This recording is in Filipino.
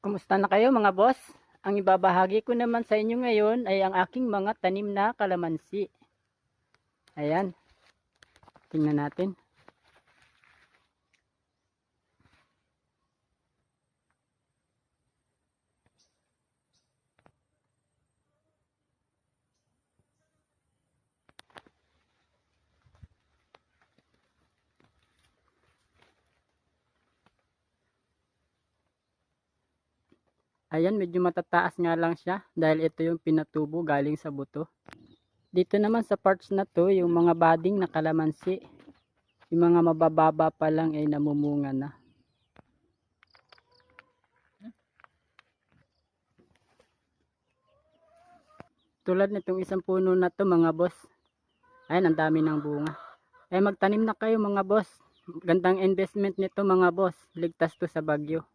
Kumusta na kayo mga boss? Ang ibabahagi ko naman sa inyo ngayon ay ang aking mga tanim na kalamansi. Ayan. Tingnan natin. Ayan, medyo matataas nga lang siya dahil ito yung pinatubo galing sa buto. Dito naman sa parts na to, yung mga bading na kalamansi, yung mga mabababa pa lang ay namumunga na. Tulad nitong isang puno na to mga boss. Ayan, ang dami ng bunga. Ay magtanim na kayo mga boss. Gandang investment nito mga boss. Ligtas to sa bagyo.